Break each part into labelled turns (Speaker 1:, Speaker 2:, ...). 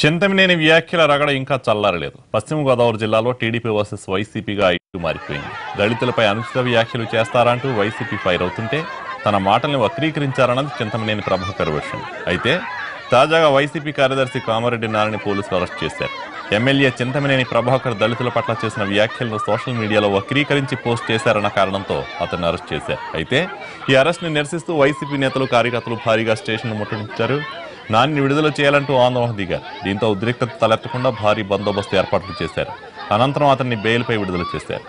Speaker 1: చింతమినేని వ్యాఖ్యల రగడ ఇంకా చల్లారలేదు. పశ్చిమ గోదావరి జిల్లాలో టీడీపీ వర్సెస్ వైసీపీగా ఇటు మారిపోయింది. దళితులపై అనుచిత వ్యాఖ్యలు చేస్తారంటూ వైసీపీ ఫైర్ అవుతుంటే తన మాటల్ని వక్రీకరించారన్నది చింతమనేని ప్రభాకర్ విషయం. అయితే తాజాగా వైసీపీ కార్యదర్శి కామారెడ్డి నారాయణ పోలీసులు అరెస్ట్ చేశారు. ఎమ్మెల్యే చింతమనేని ప్రభాకర్ దళితుల పట్ల చేసిన వ్యాఖ్యలను సోషల్ మీడియాలో వక్రీకరించి పోస్ట్ చేశారన్న కారణంతో అతన్ని అరెస్ట్ చేశారు. అయితే ఈ అరెస్ట్ని నిరసిస్తూ వైసీపీ నేతలు కార్యకర్తలు భారీగా స్టేషన్ ముట్టడించారు. నాన్ని విడుదల చేయాలంటూ ఆందోళన దిగారు. దీంతో ఉద్రిక్తత తలెత్తకుండా భారీ బందోబస్తు ఏర్పాట్లు చేశారు. అనంతరం అతన్ని బెయిల్పై విడుదల చేశారు.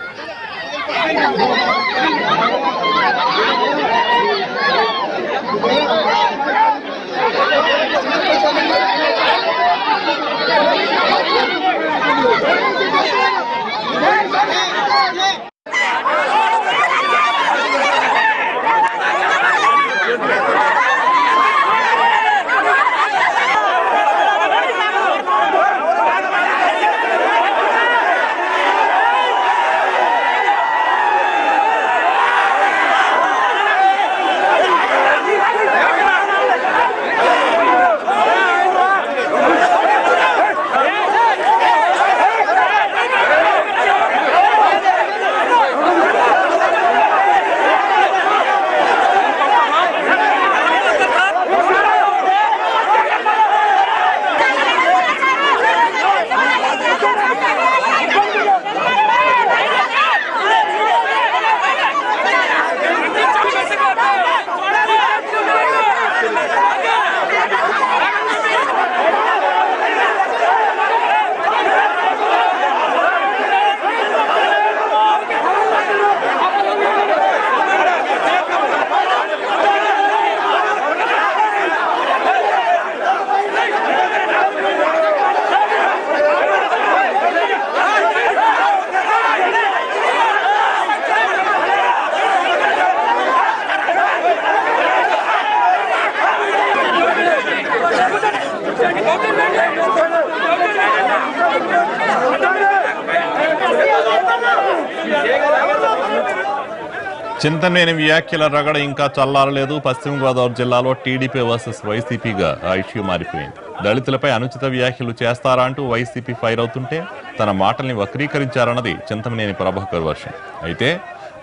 Speaker 1: చింతనేని వ్యాఖ్యల రగడ ఇంకా చల్లారలేదు. పశ్చిమ గోదావరి జిల్లాలో టీడీపీ వర్సెస్ వైసీపీగా ఆ ఇష్యూ మారిపోయింది. దళితులపై అనుచిత వ్యాఖ్యలు చేస్తారా అంటూ వైసీపీ ఫైర్ అవుతుంటే తన మాటల్ని వక్రీకరించారన్నది చింతమనేని ప్రభాకర్ వర్షం. అయితే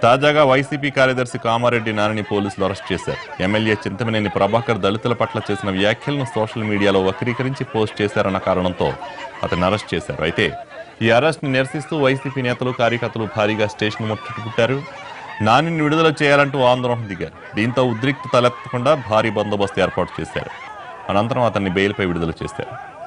Speaker 1: తాజాగా వైసీపీ కార్యదర్శి కామారెడ్డి నానిని పోలీసులు అరెస్ట్ చేశారు. ఎమ్మెల్యే చింతమనేని ప్రభాకర్ దళితుల పట్ల చేసిన వ్యాఖ్యలను సోషల్ మీడియాలో వక్రీకరించి పోస్ట్ చేశారన్న కారణంతో అతన్ని అరెస్ట్ చేశారు. అయితే ఈ అరెస్ట్ని నిరసిస్తూ వైసీపీ నేతలు కార్యకర్తలు భారీగా స్టేషన్ ముట్టుకుంటారు నానిని విడుదల చేయాలంటూ ఆందోళన దిగారు. దీంతో ఉద్రిక్త తలెత్తకుండా భారీ బందోబస్తు ఏర్పాటు చేశారు. అనంతరం అతన్ని బెయిల్పై విడుదల చేశారు.